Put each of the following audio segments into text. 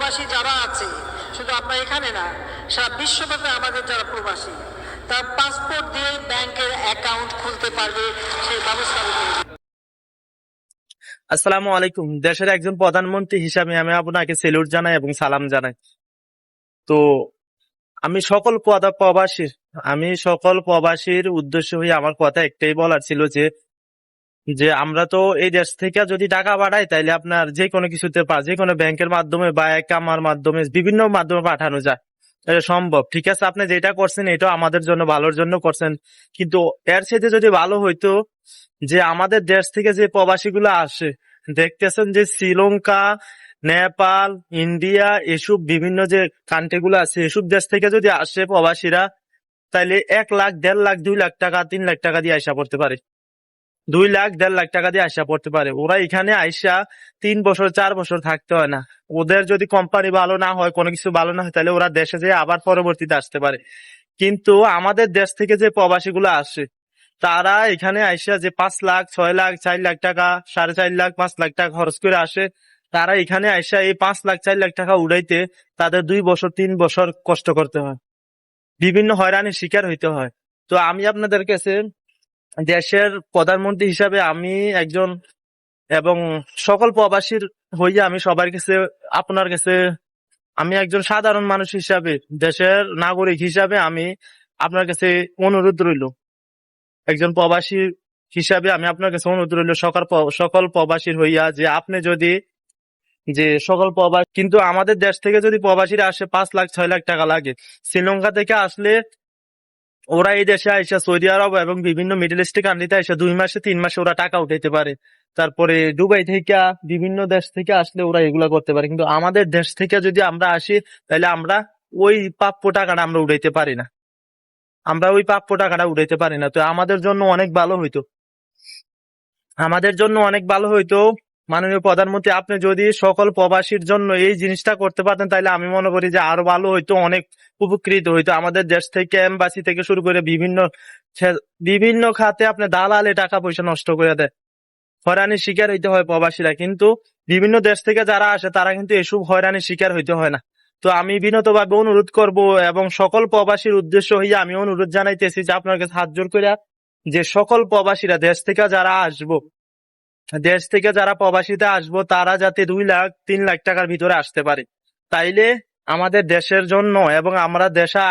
প্রবাসী যারা আছে, শুধু আপনার এখানে না, সারা বিশ্বব্যাপী আমাদের যারা প্রবাসী, তার পাসপোর্ট দিয়ে ব্যাংকের অ্যাকাউন্ট খুলতে পারবে, সেই ব্যবস্থা আসসালামু আলাইকুম। দেশের একজন প্রধানমন্ত্রী হিসাবে আমি আপনাকে সেলুট জানাই এবং সালাম জানাই। তো, আমি সকল প্রবাসীর, আমি সকল প্রবাসীর উদ্দেশ্য হয়ে আমার কথা একটাই বলার ছিল যে যে আমরা তো এই দেশ থেকে যদি টাকা পাঠাই, তাইলে আপনার যে কোনো কিছুতে পা যে কোনো ব্যাংকের মাধ্যমে বা এক আমার মাধ্যমে বিভিন্ন মাধ্যমে পাঠানো যায়। এটা সম্ভব, ঠিক আছে? আপনি যেটা করছেন, এটা আমাদের জন্য, ভালোর জন্য করছেন। কিন্তু এর সাথে যদি ভালো হইতো যে আমাদের দেশ থেকে যে প্রবাসীগুলো আসে, দেখতেছেন যে শ্রীলঙ্কা, নেপাল, ইন্ডিয়া, এসব বিভিন্ন যে কান্ট্রি গুলো আছে, এসব দেশ থেকে যদি আসে প্রবাসীরা, তাইলে এক লাখ, দেড় লাখ, দুই লাখ টাকা, তিন লাখ টাকা দিয়ে আইসা পড়তে পারে। দুই লাখ, দেড় লাখ টাকা দিয়ে আইসা পড়তে পারে। ওরা এখানে আইসা তিন বছর, চার বছর থাকতে হয় না। ওদের যদি কোম্পানি ভালো না হয়, কোনো কিছু ভালো না হয়, তাহলে ওরা দেশে যেয়ে আবার পরবর্তীতে আসতে পারে। কিন্তু আমাদের দেশ থেকে যে প্রবাসী গুলো আসে, তারা এখানে আইসা যে পাঁচ লাখ, ছয় লাখ, চার লাখ টাকা, সাড়ে চার লাখ, পাঁচ লাখ টাকা খরচ করে আসে, তারা এখানে আইসা এই পাঁচ লাখ, চার লাখ টাকা উড়াইতে তাদের দুই বছর, তিন বছর কষ্ট করতে হয়। বিভিন্ন হয়রানির শিকার হইতে হয়। তো আমি আপনাদের কাছে দেশের প্রধানমন্ত্রী হিসাবে আমি একজন এবং সকল প্রবাসীর হইয়া আমি সবার কাছে, আপনার কাছে আমি একজন সাধারণ মানুষ হিসাবে, দেশের নাগরিক হিসাবে আমি আপনার কাছে অনুরোধ রইল। একজন প্রবাসী হিসাবে আমি আপনার কাছে অনুরোধ রইল, সকল সকল প্রবাসীর হইয়া যে আপনি যদি, যে সকল প্রবাসী, কিন্তু আমাদের দেশ থেকে যদি প্রবাসীরা আসে পাঁচ লাখ, ছয় লাখ টাকা লাগে, শ্রীলঙ্কা থেকে আসলে ওরা এই দেশে আইসা সৌদি আরব এবং বিভিন্ন মিডল ইস্ট কান্ট্রিতে আইসা দুই মাসে, তিন মাসে ওরা টাকা উঠাইতে পারে। তারপরে দুবাই থেকে, বিভিন্ন দেশ থেকে আসলে ওরা এগুলা করতে পারে। কিন্তু আমাদের দেশ থেকে যদি আমরা আসি, তাহলে আমরা ওই প্রাপ্য টাকাটা আমরা উঠাইতে পারি না। আমরা ওই প্রাপ্য টাকাটা উঠাইতে পারি না। তো আমাদের জন্য অনেক ভালো হইতো। আমাদের জন্য অনেক ভালো হইতো মাননীয় প্রধানমন্ত্রী, আপনি যদি সকল প্রবাসীর জন্য এই জিনিসটা করতে পারতেন, তাহলে আমি মনে করি যে আরও ভালো হইতো, অনেক উপকৃত হইতো। আমাদের দেশ থেকে এম্বাসি থেকে শুরু করে বিভিন্ন বিভিন্ন খাতে আপনি দালালে টাকা পয়সা নষ্ট করে দেয়। হয়রানির শিকার হইতে হয় প্রবাসীরা, কিন্তু বিভিন্ন দেশ থেকে যারা আসে, তারা কিন্তু এসব হয়রানির শিকার হইতে হয় না। তো আমি বিনতভাবে অনুরোধ করব এবং সকল প্রবাসীর উদ্দেশ্য হইয়া আমি অনুরোধ জানাইতেছি যে আপনার কাছে হাত জোর করে যে সকল প্রবাসীরা, দেশ থেকে যারা আসব দেশ থেকে যারা প্রবাসীতে আসব, তারা যাতে দুই লাখ, তিন লাখ টাকার ভিতরে আসতে পারে। তাইলে আমাদের দেশের জন্য এবং আমরা দেশা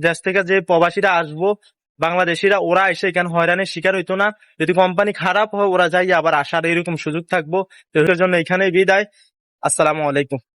দেশ থেকে যে প্রবাসীরা আসব, বাংলাদেশিরা, ওরা এসে এখানে হয়রানির শিকার হইতো না? যদি কোম্পানি খারাপ হয়, ওরা যাই আবার আসার এরকম সুযোগ থাকব। এর জন্য এখানেই বিদায়। আসসালামু আলাইকুম।